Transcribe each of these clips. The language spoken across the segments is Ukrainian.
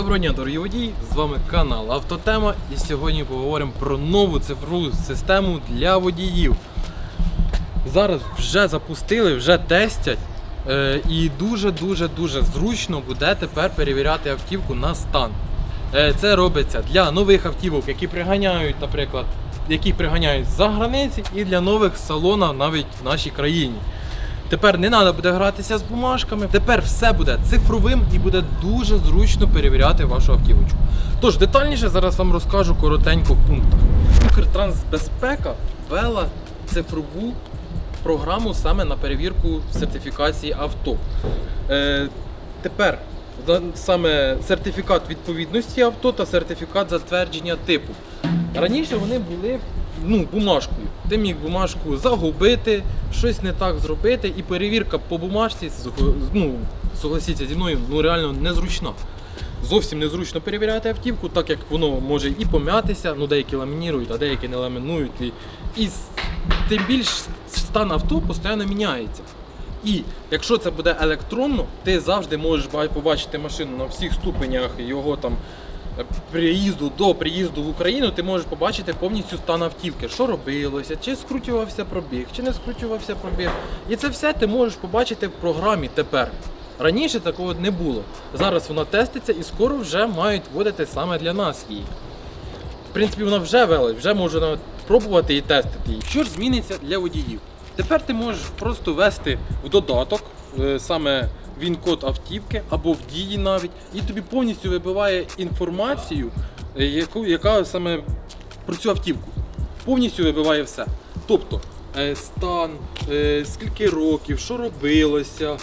Доброго дня, дорогі водії! З вами канал Автотема і сьогодні поговоримо про нову цифрову систему для водіїв. Зараз вже запустили, вже тестять. е, І дуже-дуже дуже зручно буде тепер перевіряти автівку на стан. Е, Це робиться для нових автівок, які приганяють, наприклад, які приганяють з-за границі, і для нових салонів навіть в нашій країні. Тепер не треба буде гратися з бумажками. Тепер все буде цифровим і буде дуже зручно перевіряти вашу автівочку. Тож детальніше зараз вам розкажу коротенько в пунктах. Укртрансбезпека ввела цифрову програму саме на перевірку сертифікації авто. Е, тепер саме сертифікат відповідності авто та сертифікат затвердження типу. Раніше вони були ну, бумажкою. Ти міг бумажку загубити, щось не так зробити, і перевірка по бумажці, ну, согласіться зі мною, ну реально незручна. Зовсім незручно перевіряти автівку, так як воно може і пом'ятися, ну деякі ламінірують, а деякі не ламінують. І, і тим більш стан авто постійно міняється. І якщо це буде електронно, ти завжди можеш побачити машину на всіх ступенях його там приїзду до приїзду в Україну, ти можеш побачити повністю стан автівки, що робилося, чи скручувався пробіг, чи не скручувався пробіг. І це все ти можеш побачити в програмі тепер. Раніше такого не було. Зараз вона теститься і скоро вже мають вводити саме для нас її. В принципі, вона вже вела, вже можна пробувати і тестити її. Що ж зміниться для водіїв? Тепер ти можеш просто ввести в додаток е, саме він-код автівки або в дії навіть, і тобі повністю вибиває інформацію, е, яку, яка саме про цю автівку. Повністю вибиває все. Тобто е, стан, скільки років, що робилося,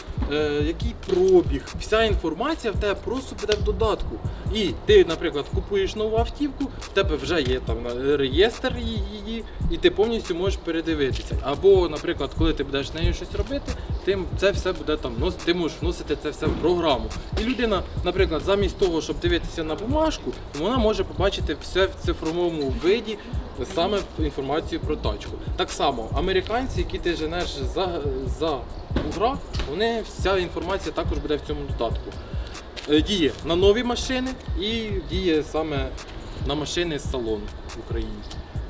який пробіг, вся інформація в тебе просто буде в додатку. І ти, наприклад, купуєш нову автівку, в тебе вже є там е, реєстр її, і ти повністю можеш передивитися. Або, наприклад, коли ти будеш нею щось робити, ти це все буде там ти можеш вносити це все в програму. І людина, наприклад, замість того, щоб дивитися на бумажку, вона може побачити все в цифровому виді, саме інформацію про тачку. Так само, американці, які ти женеш за, за бугра, вони вся інформація також буде в цьому додатку. Е, Діє на нові машини і діє саме на машини з салону в Україні.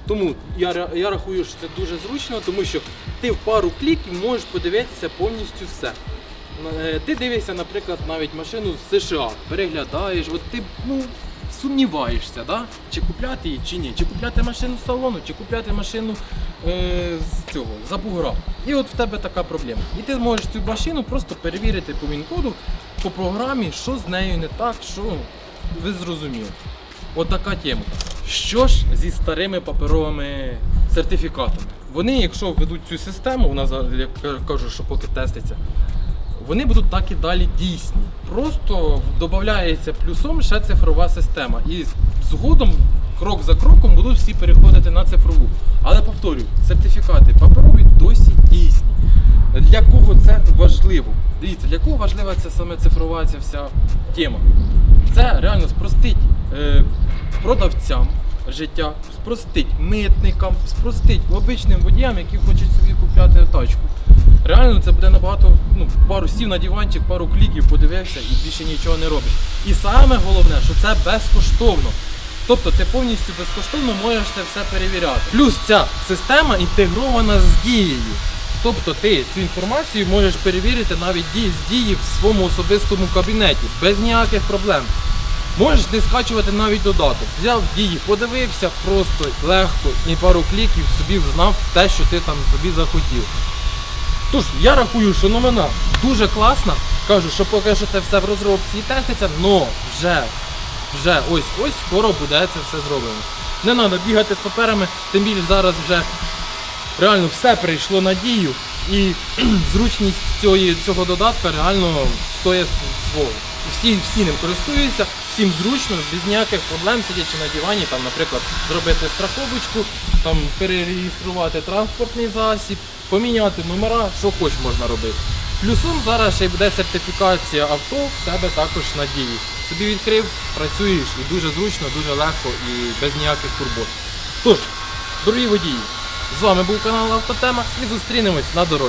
Тому я, я рахую, що це дуже зручно, тому що ти в пару кліків можеш подивитися повністю все. Е, Ти дивишся, наприклад, навіть машину з США, переглядаєш, от ти ну, сумніваєшся, да? чи купляти її, чи ні, чи купляти машину з салону, чи купляти машину е, з цього, за бугра. І от в тебе така проблема. І ти можеш цю машину просто перевірити по він-коду, по програмі, що з нею не так, що ви зрозуміли. От така тема. Що ж зі старими паперовими сертифікатами? Вони, якщо введуть цю систему, вона я кажу, що поки теститься, вони будуть так і далі дійсні. Просто додається плюсом ще цифрова система. І згодом, крок за кроком, будуть всі переходити на цифрову. Але повторюю, сертифікати паперові досі дійсні. Для кого це важливо? Дивіться, для кого важлива ця саме цифрова ця вся тема? Це реально спростить е, продавцям життя, спростить митникам, спростить обичним водіям, які хочуть собі купляти тачку. Реально це буде набагато, ну, пару сів на диванчик, пару кліків подивився і більше нічого не робиш. І саме головне, що це безкоштовно. Тобто ти повністю безкоштовно можеш це все перевіряти. Плюс ця система інтегрована з дією. Тобто ти цю інформацію можеш перевірити навіть дії з дії в своєму особистому кабінеті без ніяких проблем. Можеш не скачувати навіть додаток. Взяв дії, подивився просто легко і пару кліків собі знав те, що ти там собі захотів. Тож я рахую, що новина дуже класна. Кажу, що поки що це все в розробці і теститься, але вже, вже ось ось скоро буде це все зроблено. Не треба бігати з паперами, тим більше зараз вже реально все прийшло на дію і зручність цього, цього додатка реально стоїть свого. Всі, всі ним користуються, всім зручно, без ніяких проблем, сидячи на дивані, там, наприклад, зробити страховочку, там, перереєструвати транспортний засіб, поміняти номера, що хоч можна робити. Плюсом зараз ще й буде сертифікація авто в тебе також на дії. Собі відкрив, працюєш і дуже зручно, дуже легко і без ніяких турбот. Тож, дорогі водії, з вами був канал Автотема і зустрінемось на дорозі.